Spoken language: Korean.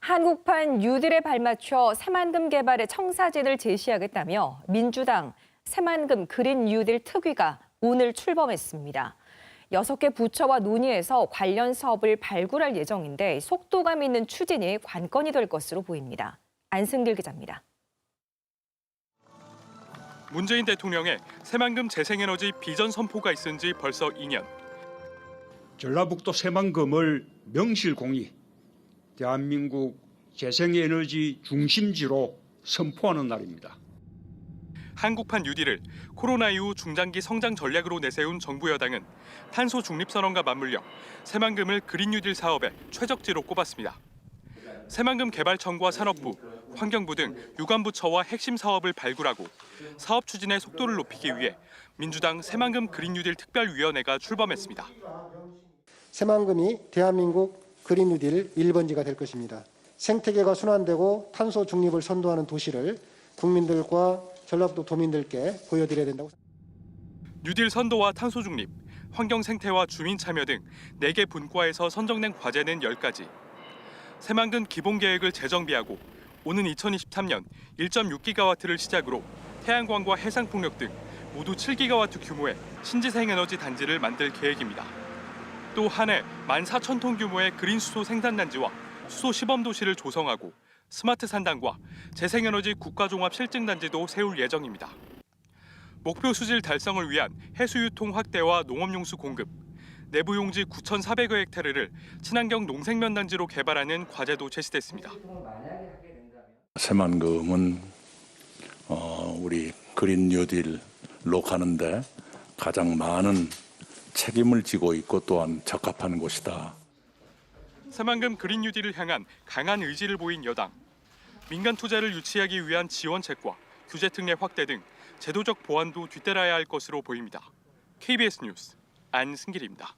한국판 뉴딜에 발맞춰 새만금 개발의 청사진을 제시하겠다며 민주당 새만금 그린 뉴딜 특위가 오늘 출범했습니다. 여섯 개 부처와 논의해서 관련 사업을 발굴할 예정인데 속도감 있는 추진이 관건이 될 것으로 보입니다. 안승길 기자입니다. 문재인 대통령의 새만금 재생에너지 비전 선포가 있은 지 벌써 2년. 전라북도 새만금을 명실공히 대한민국 재생에너지 중심지로 선포하는 날입니다. 한국판 뉴딜을 코로나 이후 중장기 성장 전략으로 내세운 정부 여당은 탄소 중립 선언과 맞물려 새만금을 그린 뉴딜 사업의 최적지로 꼽았습니다. 새만금 개발청과 산업부, 환경부 등 유관부처와 핵심 사업을 발굴하고 사업 추진의 속도를 높이기 위해 민주당 새만금 그린 뉴딜 특별위원회가 출범했습니다. 새만금이 대한민국 그린 뉴딜 1번지가 될 것입니다. 생태계가 순환되고 탄소 중립을 선도하는 도시를 국민들과 전라북도 도민들께 보여드려야 된다고 뉴딜 선도와 탄소 중립, 환경 생태와 주민 참여 등 4개 분과에서 선정된 과제는 10가지. 새만금 기본 계획을 재정비하고 오는 2023년 1.6기가와트를 시작으로 태양광과 해상 풍력 등 모두 7기가와트 규모의 신재생 에너지 단지를 만들 계획입니다. 또 한 해 14,000톤 규모의 그린 수소 생산단지와 수소 시범 도시를 조성하고 스마트 산단과 재생에너지 국가종합 실증단지도 세울 예정입니다. 목표 수질 달성을 위한 해수유통 확대와 농업용수 공급, 내부 용지 9,400여 헥타르를 친환경 농생면 단지로 개발하는 과제도 제시됐습니다. 새만금은 어, 우리 그린 뉴딜로 가는데 가장 많은 책임을 지고 있고 또한 적합한 곳이다. 새만금 그린 뉴딜을 향한 강한 의지를 보인 여당. 민간 투자를 유치하기 위한 지원책과 규제 특례 확대 등 제도적 보완도 뒤따라야 할 것으로 보입니다. KBS 뉴스 안승길입니다.